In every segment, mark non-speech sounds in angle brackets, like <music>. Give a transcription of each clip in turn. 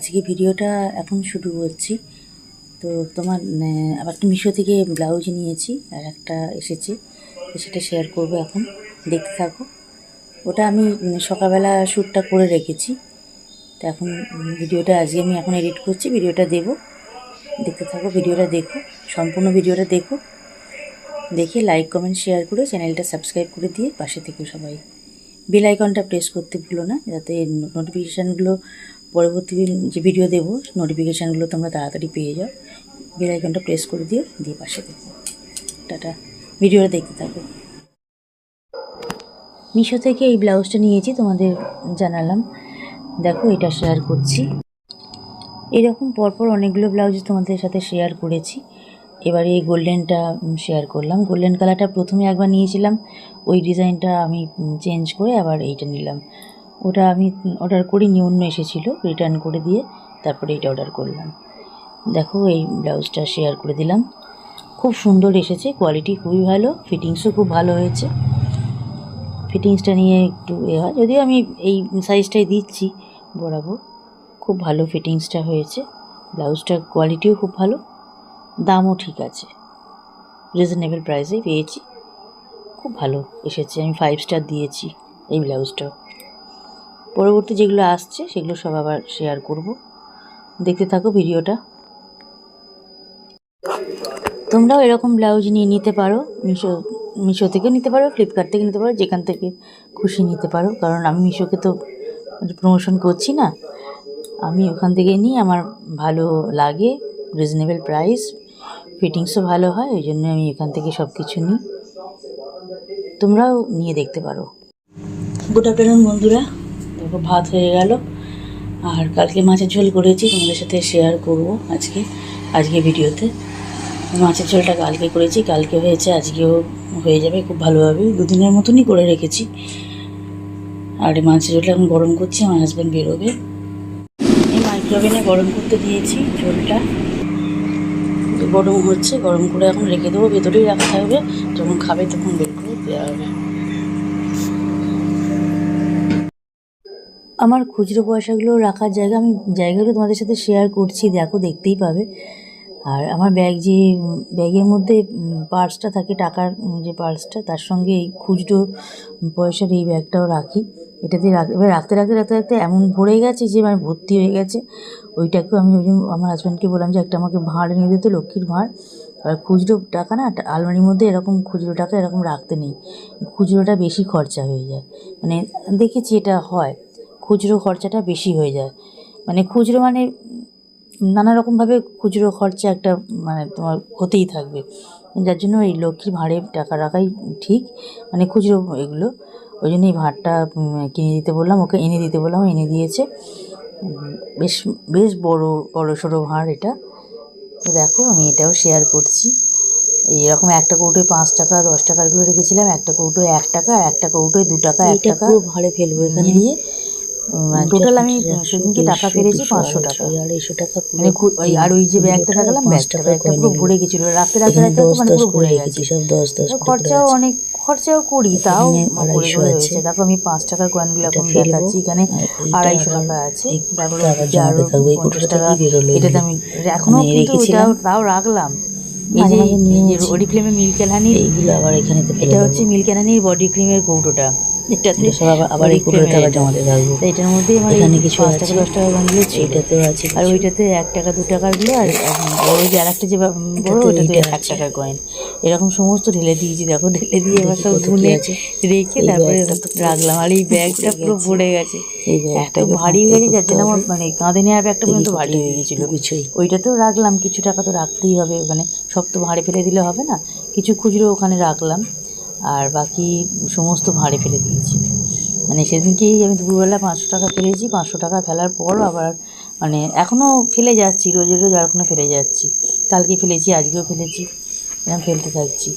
আজকে ভিডিওটা এখন শুরু করছি। তো তোমার আবার একটা মিশো থেকে ব্লাউজ নিয়েছি আর একটা এসেছে সেটা শেয়ার করব এখন, দেখতে থাকো। ওটা আমি সকালবেলা শ্যুটটা করে রেখেছি। তো এখন ভিডিওটা আজকে আমি এখন এডিট করছি, ভিডিওটা দেবো। দেখতে থাকো, ভিডিওটা দেখো, সম্পূর্ণ ভিডিওটা দেখো। দেখে লাইক কমেন্ট শেয়ার করে চ্যানেলটা সাবস্ক্রাইব করে দিয়ে পাশে থেকে সবাই। বেল আইকনটা প্রেস করতে ভুলো না, যাতে নোটিফিকেশানগুলো পরবর্তী যে ভিডিও দেবো নোটিফিকেশানগুলো তোমরা তাড়াতাড়ি পেয়ে যাও। বেল আইকনটা প্রেস করে দিও দিয়ে পাশে থেকো টাটা। ভিডিওটা দেখতে থাকো। মিশো থেকে এই ব্লাউজটা নিয়েছি, তোমাদের জানালাম। দেখো, এটা শেয়ার করছি। এরকম পরপর অনেকগুলো ব্লাউজ তোমাদের সাথে শেয়ার করেছি। এবারে এই গোল্ডেনটা শেয়ার করলাম। গোল্ডেন কালারটা প্রথমে একবার নিয়েছিলাম। ওই ডিজাইনটা আমি চেঞ্জ করে আবার এইটা নিলাম। ওটা আমি অর্ডার করিনি, অন্য এসেছিল রিটার্ন করে দিয়ে তারপরে এটা অর্ডার করলাম। দেখো এই ব্লাউজটা শেয়ার করে দিলাম। খুব সুন্দর এসেছে কোয়ালিটি খুবই ভালো ফিটিংসও খুব ভালো হয়েছে। ফিটিংসটা নিয়ে একটু এ হয়, যদিও আমি এই সাইজটাই দিচ্ছি বরাবর। খুব ভালো ফিটিংসটা হয়েছে ব্লাউজটার কোয়ালিটিও খুব ভালো, দামও ঠিক আছে। রিজনেবল প্রাইসে পেয়েছি। খুব ভালো এসেছে, আমি ফাইভ স্টার দিয়েছি এই ব্লাউজটা পরবর্তী যেগুলো আসছে, সেগুলো সব আবার শেয়ার করব। দেখতে থাকো ভিডিওটা। তোমরাও এরকম ব্লাউজ নিয়ে নিতে পারো, মিশো মিশো থেকেও নিতে পারো ফ্লিপকার্ট থেকে নিতে পারো, যেখান থেকে খুশি নিতে পারো। কারণ আমি মিশোকে তো প্রমোশন করছি না। আমি ওখান থেকে নিই, আমার ভালো লাগে রিজনেবল প্রাইস ফিটিংসও ভালো হয় ওই জন্য আমি এখান থেকে সব কিছু নিই। তোমরাও নিয়ে দেখতে পারো। গুড আফটারনুন বন্ধুরা। দেখো ভাত হয়ে গেল। আর কালকে মাছের ঝোল করেছি, তোমাদের সাথে শেয়ার করব আজকে আজকে ভিডিওতে। মাছের ঝোলটা কালকে করেছি, কালকে হয়েছে, আজকেও হয়ে যাবে খুব ভালোভাবে, দুদিনের মতনই করে রেখেছি। আর এই মাছের ঝোলটা এখন গরম করছি, আমার হাজব্যান্ড বেরোবে। এই মাইক্রোওভেনে গরম করতে দিয়েছি ঝোলটা। গরম হচ্ছে, গরম করে এখন রেখে দেবো, ভেতরেই রাখা থাকবে যখন খাবে তখন বের করে দেওয়া হবে আমার খুচরো পয়সাগুলো রাখার জায়গা, আমি জায়গাগুলো তোমাদের সাথে শেয়ার করছি, দেখো, দেখতেই পাবে। আর আমার ব্যাগ যে, ব্যাগের মধ্যে পার্সটা থাকে, টাকার যে পার্সটা তার সঙ্গে এই খুচরো পয়সার এই ব্যাগটাও রাখি। এটাতে এবার রাখতে রাখতে রাখতে রাখতে এমন ভরে গেছে যে মানে ভর্তি হয়ে গেছে। ওইটাকেও আমি ওই আমার হাজব্যান্ডকে বললাম যে, একটা আমাকে ভাঁড় এনে দিতে, লক্ষ্মীর ভাঁড়। আর খুচরো টাকা না আলমারির মধ্যে এরকম খুচরো টাকা এরকম রাখতে নেই। খুচরোটা বেশি খরচা হয়ে যায়। মানে দেখেছি এটা হয়। খুচরো খরচাটা বেশি হয়ে যায়। মানে খুচরো মানে নানা রকমভাবে খুচরো খরচা একটা মানে তোমার হতেই থাকবে। যার জন্য এই লক্ষ্মীর ভাঁড়ে টাকা রাখাই ঠিক মানে খুচরো এগুলো। ওই জন্য এই ভাঁড়টা কিনে দিতে বললাম ওকে এনে দিতে বললাম এনে দিয়েছে। বেশ বেশ বড় বড় সড়ো ভাঁড় এটা। তো দেখো আমি এটাও শেয়ার করছি। এইরকম একটা কৌটোয় পাঁচ টাকা দশ টাকারগুলো রেখেছিলাম। একটা কৌটোয় এক টাকা একটা কৌটোয় দু টাকা এক টাকা। ভাড়ে ফেলব এখানে। দিয়ে টোটাল আমি সেদিনকে টাকা পাঁচশো টাকা। আড়াইশো টাকা। মানে ওই আর ওই যে ব্যাগটা দেখালাম ব্যাগটা ব্যাগটা পুরো ভরে গেছিল। রাখতে রাখতে রাখতে মানে পুরো ভরে গেছে। সব দশ দশ খরচাও অনেক খরচাও করি তাও করে হয়েছে দেখো আমি পাঁচ টাকার কয়েনগুলো এখন দেখাচ্ছি। এখানে আড়াইশো টাকা আছে। তারপরে আরও পঞ্চাশ টাকা। এটাতে আমি এখনও মানে কিন্তু। ওটাও তাও রাখলাম। এই যে। বডি ক্রিমের মিল্ক এলানির এইগুলো আবার এখানে এটা হচ্ছে মিল্ক এলানির বডি ক্রিমের কৌটোটা। এটাতে সব আবার এই এটার মধ্যে আমার এখানে কিছু পাঁচ টাকা দশ টাকা গানগুলো এইটাতেও আছে আর ওইটাতে এক টাকা দু আর ওই যে আর একটা যে বড় ওটাতে এক টাকার কয়েন এরকম সমস্ত ঢেলে দিয়েছি। দেখো ঢেলে দিয়ে এবার সব আছে। রেখে তারপরে রাখলাম। আর এই ব্যাগটা পুরো। পড়ে গেছে। এত ভারী হয়ে গেছে। যার আমার মানে কাঁধে নেওয়ার ব্যাগটা পর্যন্ত ভারী হয়ে গেছিল। কিছুই ওইটাতেও রাখলাম। কিছু টাকা তো রাখতেই হবে। মানে সব তো ভাঁড়ে ফেলে দিলে হবে না। কিছু খুচরো ওখানে রাখলাম। আর বাকি সমস্ত ভাঁড়ে ফেলে দিয়েছি। মানে সেদিনকেই আমি দুপুরবেলা পাঁচশো টাকা ফেলেছি পাঁচশো টাকা ফেলার পর আবার মানে এখনও ফেলে যাচ্ছি, রোজে রোজ আর কোনো ফেলে যাচ্ছি। কালকে ফেলেছি, আজকেও ফেলেছি এরকম ফেলতে থাকছি।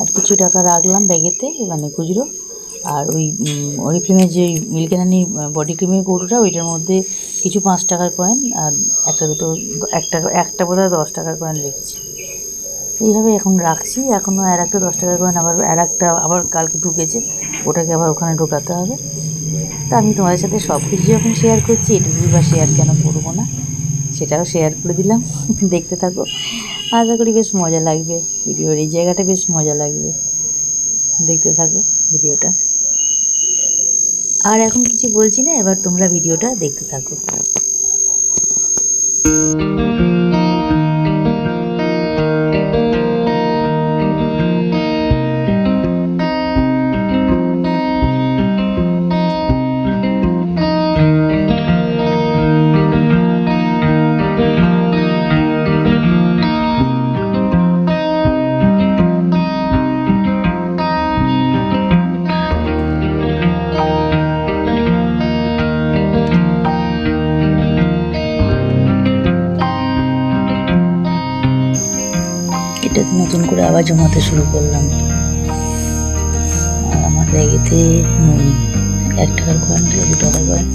আর কিছু টাকা রাখলাম ব্যাগেতে মানে খুচরো। আর ওই অরিফ্লেমের যে মিল্কেনানি বডি ক্রিমের কৌটোটা ওইটার মধ্যে কিছু পাঁচ টাকার কয়েন আর একটা দুটো, একটা একটা বোধ হয় দশ টাকার কয়েন রেখেছি। এইভাবে এখন রাখছি। এখনও আর একটা দশ টাকার কয়েন আবার, আর একটা আবার কালকে ঢুকেছে। ওটাকে আবার ওখানে ঢোকাতে হবে। তো আমি তোমাদের সাথে সব কিছু যখন শেয়ার করছি, এটুকুই বা শেয়ার কেন করব না? সেটাও শেয়ার করে দিলাম। <laughs> দেখতে থাকো। আশা করি বেশ মজা লাগবে। ভিডিওর এই জায়গাটা বেশ মজা লাগবে। দেখতে থাকো ভিডিওটা। আর এখন কিছু বলছি না, এবার তোমরা ভিডিওটা দেখতে থাকো। করে আবার জমাতে শুরু করলাম। আর আমার ব্যাগেতে এক টাকার কয়েন দু টাকার কয়েন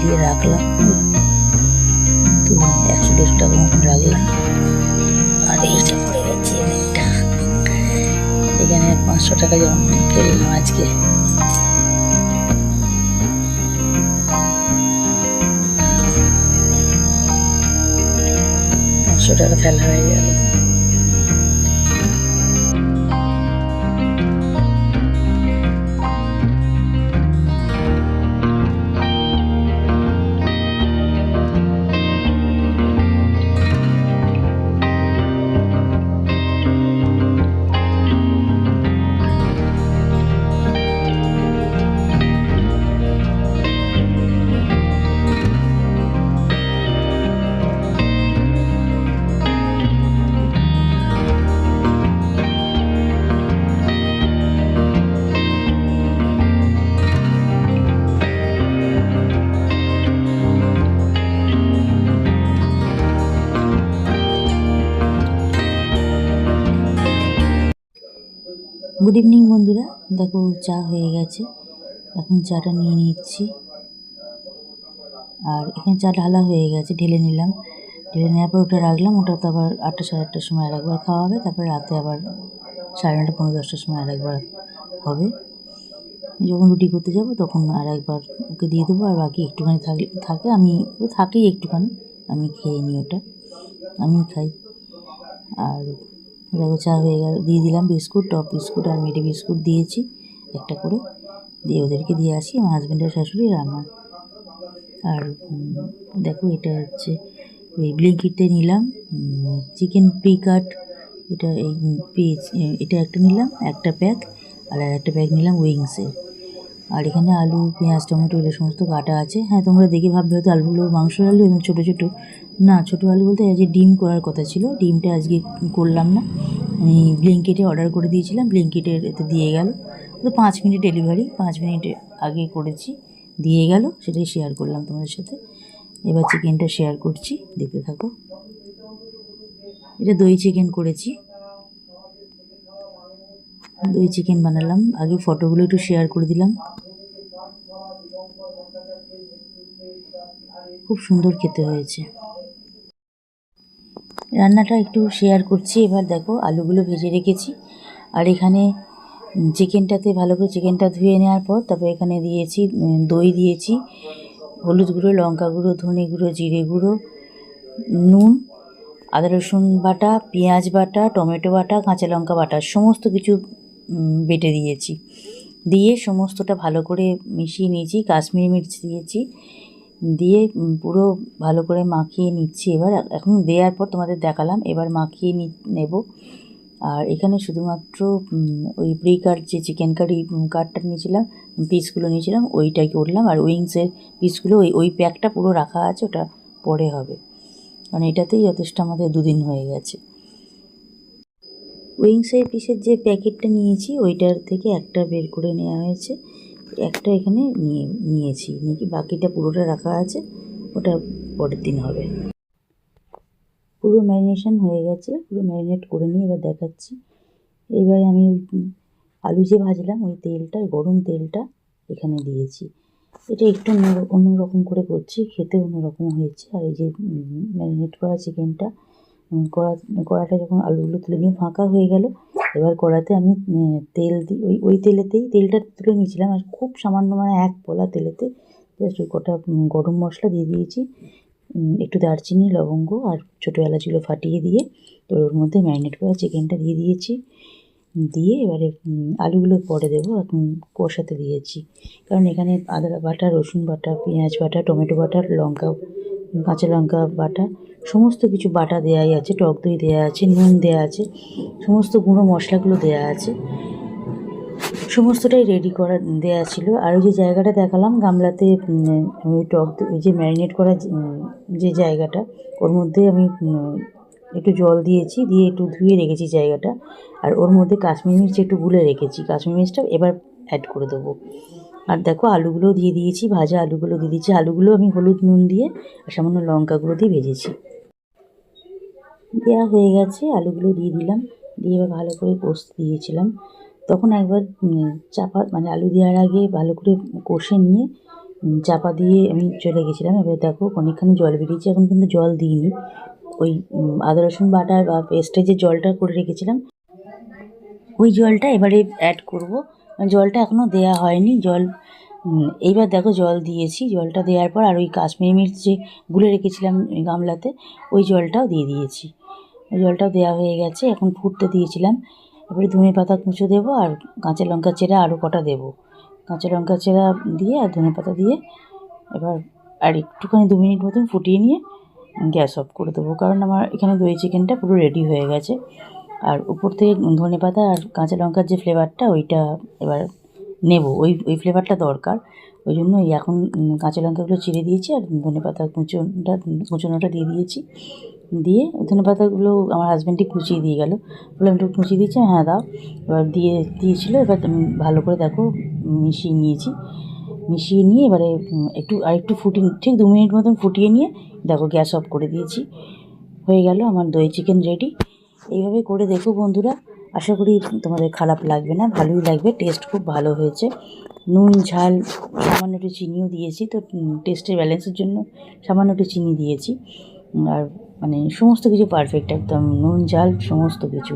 দিয়ে রাখলাম। তো একশো দেড়শো টাকা মতন রাখলাম। আর এইটা পড়ে গেছে অনেকটা এখানে পাঁচশো টাকা যেমন ফেললাম আজকে। পাঁচশো টাকা ফেলা হয়ে গেল। গুড ইভিনিং বন্ধুরা। দেখো, চা হয়ে গেছে। এখন চাটা নিয়ে নিচ্ছি। আর এখানে চা ঢালা হয়ে গেছে, ঢেলে নিলাম। ঢেলে নেওয়ার পর ওটা রাখলাম। ওটা তো আবার আটটা সাড়ে আটটার সময় আর একবার খাওয়া হবে। তারপরে রাতে আবার সাড়ে নটা পনেরো দশটার সময় আর একবার হবে। যখন রুটি করতে যাব, তখন আর একবার ওকে দিয়ে দেবো। আর বাকি একটুখানি থাকলে থাকে। আমি ও থাকেই একটুখানি। আমি খেয়ে নিই ওটা। আমি খাই। আর দেখো চা হয়ে গেল। দিয়ে দিলাম বিস্কুট টপ বিস্কুট আর মেডি বিস্কুট দিয়েছি। একটা করে দিয়ে ওদেরকে দিয়ে আসি, আমার হাজব্যান্ডের শাশুড়ি আমার। আর দেখো এটা হচ্ছে ওই ব্লিঙ্কিটে নিলাম চিকেন প্রি কাট এটা এই পেজ এটা একটা নিলাম, একটা প্যাক আর একটা প্যাক নিলাম উইংসের আর এখানে আলু, পেঁয়াজ, টমেটো, এগুলো সমস্ত কাটা আছে। হ্যাঁ তোমরা দেখে ভাববে হয়তো আলুগুলো মাংসের আলু এবং ছোটো ছোটো। না, ছোটো আলু বলতে আজকে ডিম করার কথা ছিল। ডিমটা আজকে করলাম না। আমি ব্লিঙ্কেটে অর্ডার করে দিয়েছিলাম ব্লিঙ্কেটের এতে দিয়ে গেল। তো পাঁচ মিনিট ডেলিভারি পাঁচ মিনিট আগে করেছি, দিয়ে গেল। সেটাই শেয়ার করলাম তোমাদের সাথে। এবার চিকেনটা শেয়ার করছি, দেখতে থাকো। এটা দই চিকেন করেছি। দই চিকেন বানালাম। আগে ফটোগুলো একটু শেয়ার করে দিলাম। খুব সুন্দর খেতে হয়েছে। রান্নাটা একটু শেয়ার করছি। এবার দেখো, আলুগুলো ভেজে রেখেছি। আর এখানে চিকেনটাতে ভালো করে চিকেনটা ধুয়ে নেওয়ার পর তারপর এখানে দিয়েছি দই দিয়েছি, হলুদ গুঁড়ো, লঙ্কা গুঁড়ো, ধনে গুঁড়ো, জিরে গুঁড়ো, নুন, আদা রসুন বাটা, পেঁয়াজ বাটা, টমেটো বাটা, কাঁচা লঙ্কা বাটা, সমস্ত কিছু বেটে দিয়েছি। দিয়ে সমস্তটা ভালো করে মিশিয়ে নিয়েছি, কাশ্মীরি মির্চ দিয়েছি। দিয়ে পুরো ভালো করে মাখিয়ে নিচ্ছি এবার। এখন দেওয়ার পর তোমাদের দেখালাম। এবার মাখিয়ে নি, নেব। আর এখানে শুধুমাত্র ওই প্রি কাট যে চিকেন কারি কাটটা নিয়েছিলাম পিসগুলো নিয়েছিলাম, ওইটাই করলাম। আর উইংসের পিসগুলো ওই ওই প্যাকটা পুরো রাখা আছে, ওটা পরে হবে। কারণ এটাতেই যথেষ্ট আমাদের দুদিন হয়ে গেছে। উইংসের পিসের যে প্যাকেটটা নিয়েছি, ওইটার থেকে একটা বের করে নেওয়া হয়েছে। একটা এখানে নিয়ে, নিয়েছি। নিয়ে কি বাকিটা পুরোটা রাখা আছে? ওটা পরের দিন হবে। পুরো ম্যারিনেশন হয়ে গেছে। পুরো ম্যারিনেট করে নিয়ে এবার দেখাচ্ছি। এবার আমি আলু যে ভাজলাম, ওই তেলটা গরম তেলটা এখানে দিয়েছি। এটা একটু অন্য- অন্যরকম করে করছি। খেতে অন্যরকম হয়েছে। আর এই যে ম্যারিনেট করা চিকেনটা কড়া, কড়াটা যখন আলুগুলো তুলে নিয়ে ফাঁকা হয়ে গেল এবার কড়াতে আমি তেল দিই ওই ওই তেলেতেই তেলটা তুলে নিয়েছিলাম। আর খুব সামান্য মানে এক পোলা তেলেতে জাস্ট ওই কটা গরম মশলা দিয়ে দিয়েছি। একটু দারচিনি, লবঙ্গ আর ছোটো এলাচগুলো ফাটিয়ে দিয়ে তো ওর মধ্যে ম্যারিনেট করা চিকেনটা দিয়ে দিয়েছি। দিয়ে এবারে আলুগুলো পরে দেবো, এখন কষাতে দিয়েছি। কারণ এখানে আদা বাটা, রসুন বাটা, পেঁয়াজ বাটা, টমেটো বাটা, লঙ্কা, কাঁচা লঙ্কা বাটা সমস্ত কিছু বাটা দেওয়াই আছে, টক দই দেওয়া আছে, নুন দেওয়া আছে, সমস্ত গুঁড়ো মশলাগুলো দেওয়া আছে। সমস্তটাই রেডি করা দেওয়া ছিল। আর ওই যে জায়গাটা দেখালাম, গামলাতে আমি টক ওই যে ম্যারিনেট করা যে- জায়গাটা, ওর মধ্যে আমি একটু জল দিয়েছি, দিয়ে একটু ধুয়ে রেখেছি জায়গাটা। আর ওর মধ্যে কাশ্মীর মির্চ একটু গুলে রেখেছি। কাশ্মীর মির্চটা এবার অ্যাড করে দেবো। আর দেখো আলুগুলো দিয়ে দিয়েছি, ভাজা আলুগুলো দিয়ে দিয়েছি। আলুগুলো আমি হলুদ নুন দিয়ে আর সামান্য লঙ্কাগুলো দিয়ে ভেজেছি। দেওয়া হয়ে গেছে, আলুগুলো দিয়ে দিলাম। দিয়ে এবার ভালো করে কষতে দিয়েছিলাম। তখন একবার চাপা মানে আলু দেওয়ার আগে ভালো করে কষে নিয়ে চাপা দিয়ে আমি চলে গেছিলাম। এবার দেখো, অনেকখানি জল বেরিয়েছে। এখন কিন্তু জল দিইনি। ওই আদা, রসুন বাটা বা পেস্টে যে জলটা করে রেখেছিলাম, ওই জলটা এবারে অ্যাড করব। জলটা এখনও দেয়া হয়নি। জল এইবার দেখো জল দিয়েছি। জলটা দেওয়ার পর আর ওই কাশ্মীরি মির্চ যে গুলে রেখেছিলাম গামলাতে, ওই জলটাও দিয়ে দিয়েছি। জলটাও দেওয়া হয়ে গেছে, এখন ফুটতে দিয়েছিলাম। এবারে ধনে পাতা কুচো দেবো আর কাঁচা লঙ্কা চেরা আরও কটা দেবো। কাঁচা লঙ্কা চেরা দিয়ে আর ধনে পাতা দিয়ে এবার আর একটুখানি দু মিনিট মতন ফুটিয়ে নিয়ে গ্যাস অফ করে দেবো। কারণ আমার এখানে দই চিকেনটা পুরো রেডি হয়ে গেছে। আর উপর থেকে ধনে পাতা আর কাঁচা লঙ্কার যে ফ্লেভারটা ওইটা এবার নেব। ওই ওই ফ্লেভারটা দরকার। ওই জন্য এখন কাঁচা লঙ্কাগুলো চিড়ে দিয়েছি আর ধনে পাতা কুচোটা কুচোনোটা দিয়ে দিয়েছি। দিয়ে ধনে পাতাগুলো আমার হাজব্যান্ডই কুচিয়ে দিয়ে গেল। বললাম, একটু কুচিয়ে দিয়েছি হ্যাঁ দাও। এবার দিয়ে, দিয়েছিল, এবার ভালো করে দেখো, মিশিয়ে নিয়েছি। মিশিয়ে নিয়ে এবারে একটু আর একটু ফুটিয়ে, ঠিক দু মিনিট মতন ফুটিয়ে নিয়ে দেখো গ্যাস অফ করে দিয়েছি। হয়ে গেল আমার দই চিকেন রেডি এইভাবে করে দেখো বন্ধুরা, আশা করি তোমাদের খারাপ লাগবে না, ভালোই লাগবে টেস্ট খুব ভালো হয়েছে। নুন, ঝাল, সামান্য একটু চিনিও দিয়েছি, তো টেস্টের ব্যালেন্সের জন্য সামান্য একটু চিনি দিয়েছি। আর মানে সমস্ত কিছু পারফেক্ট একদম নুন ঝাল সমস্ত কিছু।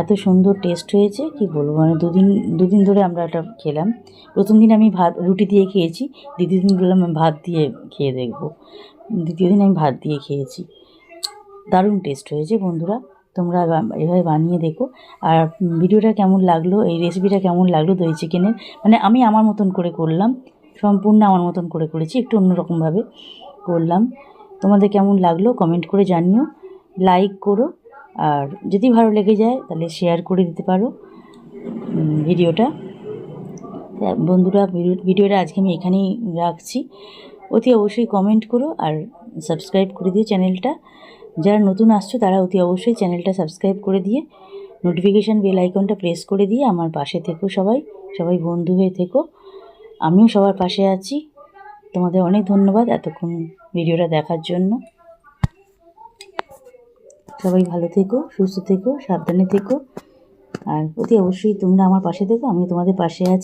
এত সুন্দর টেস্ট হয়েছে, কি বলব? মানে দুদিন দুদিন ধরে আমরা এটা খেলাম। প্রথম দিন আমি ভাত, রুটি দিয়ে খেয়েছি, দ্বিতীয় দিন বললাম আমি ভাত দিয়ে খেয়ে দেখব। দ্বিতীয় দিন আমি ভাত দিয়ে খেয়েছি। দারুণ টেস্ট হয়েছে বন্ধুরা, তোমরা এভাবে বানিয়ে দেখো। আর ভিডিওটা কেমন লাগল, এই রেসিপিটা কেমন লাগল দই চিকেনের মানে আমি আমার মতন করে করলাম, সম্পূর্ণ আমার মতন করে করেছি, একটু অন্যরকমভাবে করলাম। তোমাদের কেমন লাগল কমেন্ট করে জানিও। লাইক করো, আর যদি ভালো লেগে যায় তাহলে শেয়ার করে দিতে পারো ভিডিওটা। বন্ধুরা, ভিডিও- ভিডিওটা আজকে আমি এখানেই রাখছি। অতি অবশ্যই কমেন্ট করো আর সাবস্ক্রাইব করে দিও চ্যানেলটা যারা নতুন আসছো তারা অতি অবশ্যই চ্যানেলটা সাবস্ক্রাইব করে দিয়ে নোটিফিকেশান বেল আইকনটা প্রেস করে দিয়ে আমার পাশে থেকো সবাই। সবাই বন্ধু হয়ে থেকো। আমিও সবার পাশে আছি। তোমাদের অনেক ধন্যবাদ এতক্ষণ ভিডিওটা দেখার জন্য। সবাই ভালো থেকো, সুস্থ থেকো, সাবধানে থেকো। আর অতি অবশ্যই তোমরা আমার পাশে থেকো আমি তোমাদের পাশে আছি।